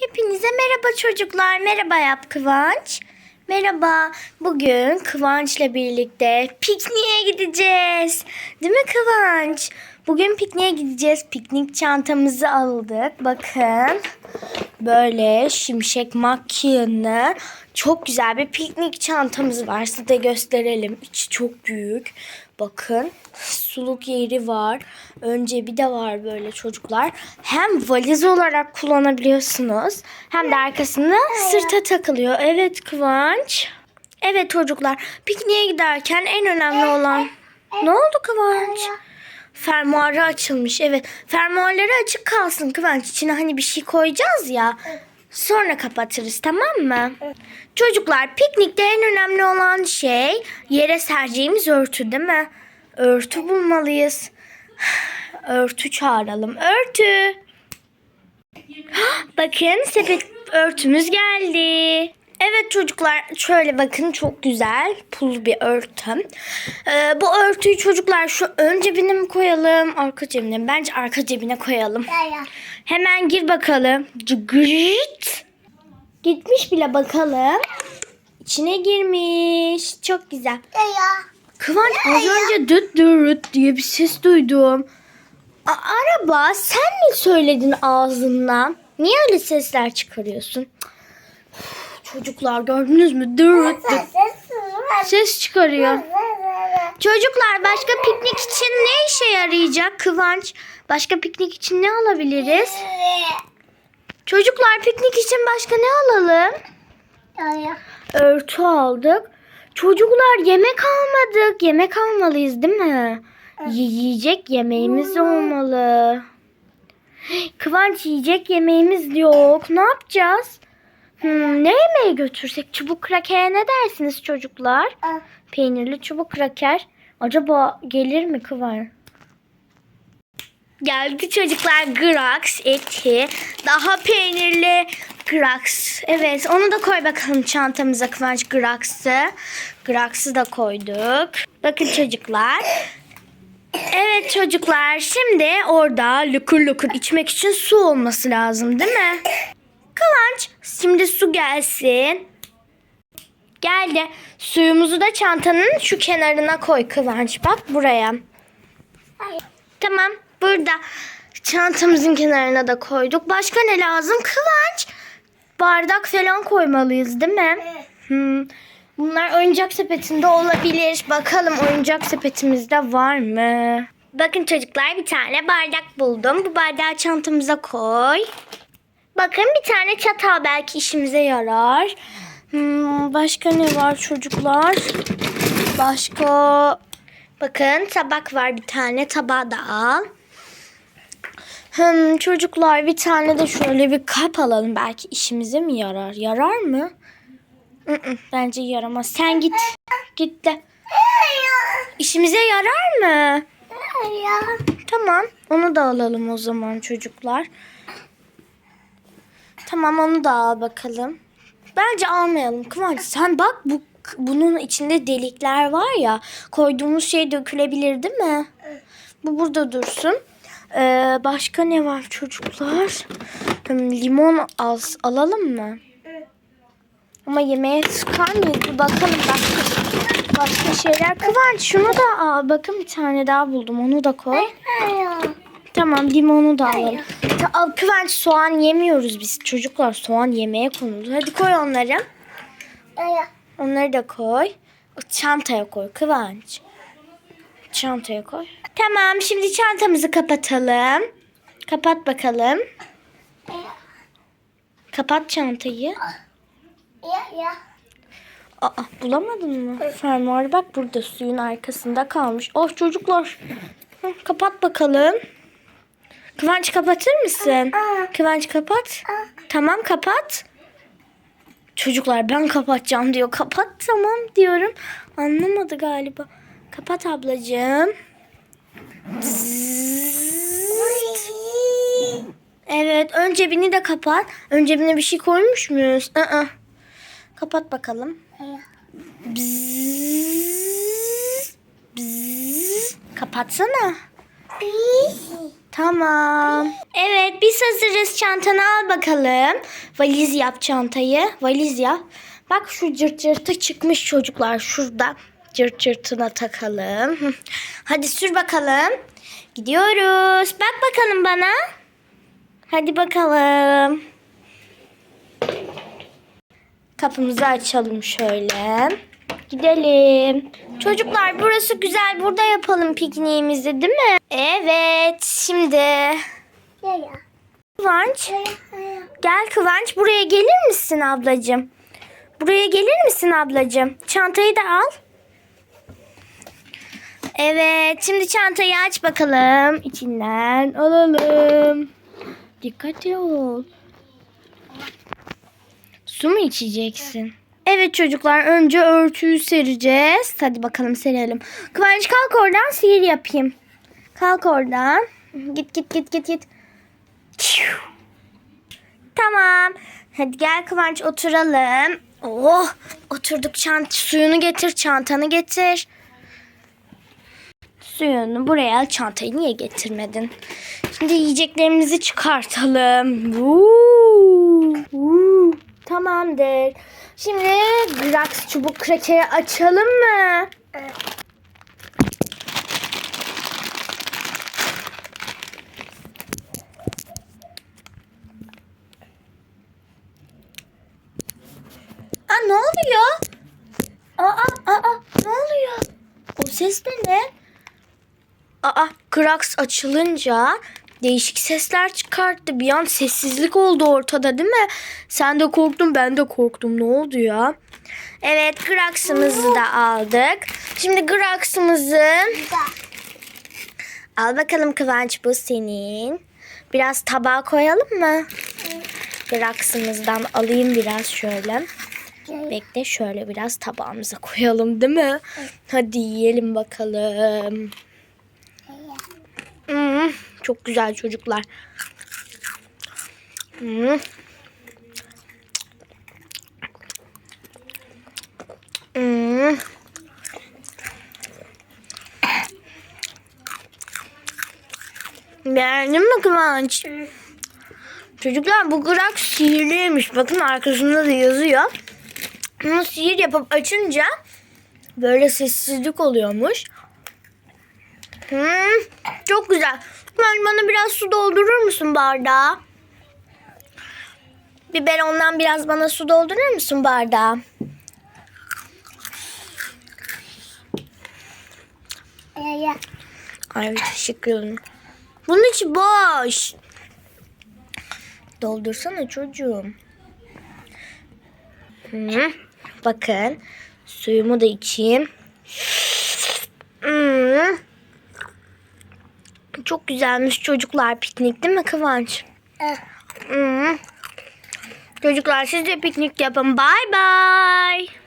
Hepinize merhaba çocuklar. Merhaba yap Kıvanç. Merhaba. Bugün Kıvanç'la birlikte pikniğe gideceğiz. Değil mi Kıvanç? Bugün pikniğe gideceğiz. Piknik çantamızı aldık. Bakın. Böyle şimşek makyajlı çok güzel bir piknik çantamız var. Size de gösterelim. İçi çok büyük. Bakın suluk yeri var. Önce bir de var böyle çocuklar. Hem valiz olarak kullanabiliyorsunuz. Hem de arkasında sırta takılıyor. Evet Kıvanç. Evet çocuklar. Pikniğe giderken en önemli olan... Ne oldu Kıvanç? Fermuarı açılmış. Evet. Fermuarları açık kalsın Kıvanç. İçine hani bir şey koyacağız ya. Sonra kapatırız tamam mı? Çocuklar piknikte en önemli olan şey yere sereceğimiz örtü değil mi? Örtü bulmalıyız. Örtü çağıralım. Örtü. Bakın sepet örtümüz geldi. Evet çocuklar şöyle bakın çok güzel pul bir örtü. Ee, bu örtüyü çocuklar şu ön cebine mi koyalım arka cebine mi? Bence arka cebine koyalım. Hemen gir bakalım. Cıgırt. Gitmiş bile bakalım. İçine girmiş. Çok güzel. Kıvanç az önce düt dürüt diye bir ses duydum. A- araba sen mi söyledin ağzından? Niye öyle sesler çıkarıyorsun? Çocuklar gördünüz mü? Dürüt düt ses çıkarıyor. Çocuklar başka piknik için ne işe yarayacak Kıvanç? Başka piknik için ne alabiliriz? Çocuklar piknik için başka ne alalım? Örtü aldık. Çocuklar yemek almadık. Yemek almalıyız değil mi? Y- yiyecek yemeğimiz olmalı. Kıvanç yiyecek yemeğimiz yok. Ne yapacağız? Hmm, ne yemeği götürsek? Çubuk krakere ne dersiniz çocuklar? Peynirli çubuk kraker. Acaba gelir mi Kıvanç? Geldi çocuklar Grax eti. Daha peynirli Grax. Evet onu da koy bakalım çantamıza Kıvanç Grax'ı. Grax'ı da koyduk. Bakın çocuklar. Evet çocuklar şimdi orada lukur lukur içmek için su olması lazım değil mi? Kıvanç şimdi su gelsin. Geldi. Suyumuzu da çantanın şu kenarına koy Kıvanç. Bak buraya. Tamam burada çantamızın kenarına da koyduk. Başka ne lazım? Kıvanç. Bardak falan koymalıyız değil mi? Hmm. Bunlar oyuncak sepetinde olabilir. Bakalım oyuncak sepetimizde var mı? Bakın çocuklar bir tane bardak buldum. Bu bardağı çantamıza koy. Bakın bir tane çatal belki işimize yarar. Hmm, başka ne var çocuklar? Başka Bakın tabak var bir tane tabağı da al. Hmm, çocuklar bir tane de şöyle bir kap alalım. Belki işimize mi yarar? Yarar mı? Bence yaramaz. Sen git. Git de. İşimize yarar mı? Tamam. Onu da alalım o zaman çocuklar. Tamam onu da al bakalım. Bence almayalım. Kıvanç sen bak bu bunun içinde delikler var ya. Koyduğumuz şey dökülebilir değil mi? Bu burada dursun. Ee, başka ne var çocuklar? Hmm, limon al, alalım mı? Ama yemeğe sıkar mıyız? Bir bakalım başka, başka şeyler. Kıvanç şunu da al. Bakın bir tane daha buldum. Onu da koy. Tamam limonu da alalım. Al, Kıvanç soğan yemiyoruz biz. Çocuklar soğan yemeye konuldu. Hadi koy onları. Onları da koy. Çantaya koy Kıvanç. Çantaya koy. Tamam şimdi çantamızı kapatalım. Kapat bakalım. Kapat çantayı. Aa bulamadın mı? Fermuar bak burada suyun arkasında kalmış. Oh çocuklar. Hı, kapat bakalım. Kıvanç kapatır mısın? Kıvanç kapat. Tamam kapat. Çocuklar ben kapatacağım diyor. Kapat tamam diyorum. Anlamadı galiba. Kapat ablacığım. Evet ön cebini de kapat. Ön cebine bir şey koymuş muyuz? Aa. Kapat bakalım. Bzzz. Bzzz. Kapatsana. Tamam. Evet biz hazırız. Çantanı al bakalım. Valiz yap çantayı. Valiz yap. Bak şu cırt cırtı çıkmış çocuklar. Şurada cırt cırtına takalım. Hadi sür bakalım. Gidiyoruz. Bak bakalım bana. Hadi bakalım. Kapımızı açalım şöyle. Gidelim. Çocuklar burası güzel. Burada yapalım pikniğimizi değil mi? Evet. Şimdi Kıvanç. Gel Kıvanç buraya gelir misin ablacığım? Buraya gelir misin ablacığım? Çantayı da al. Evet. Şimdi çantayı aç bakalım. İçinden alalım. Dikkatli ol. Su mu içeceksin? Evet çocuklar önce örtüyü sereceğiz. Hadi bakalım serelim. Kıvanç kalk oradan sihir yapayım. Kalk oradan. Git git git git git. Tamam. Hadi gel Kıvanç oturalım. Oh oturduk çant suyunu getir çantanı getir. Suyunu buraya al çantayı niye getirmedin? Şimdi yiyeceklerimizi çıkartalım. Woo, woo. Tamamdır. Şimdi Grax çubuk krakeri açalım mı? Aa ne oluyor? Aa aa ne oluyor? O ses de ne? Aa Krax açılınca değişik sesler çıkarttı. Bir an sessizlik oldu ortada değil mi? Sen de korktun ben de korktum. Ne oldu ya? Evet Krax'ımızı da aldık. Şimdi Krax'ımızı al bakalım Kıvanç bu senin. Biraz tabağa koyalım mı? Krax'ımızdan alayım biraz şöyle. Bekle şöyle biraz tabağımıza koyalım değil mi? Hadi yiyelim bakalım. Hmm, çok güzel çocuklar. Hmm. Hmm. Beğendin mi Kıvanç? Çocuklar bu grak sihirliymiş. Bakın arkasında da yazıyor. Bunu sihir yapıp açınca böyle sessizlik oluyormuş. Hmm, çok güzel. Ben bana biraz su doldurur musun bardağa? Biberondan biraz bana su doldurur musun bardağa? Ay teşekkür ederim. Bunun içi boş. Doldursana çocuğum. Hı, bakın suyumu da içeyim. Hmm. Çok güzelmiş çocuklar piknik değil mi Kıvanç? Hmm. Çocuklar siz de piknik yapın. Bye bye.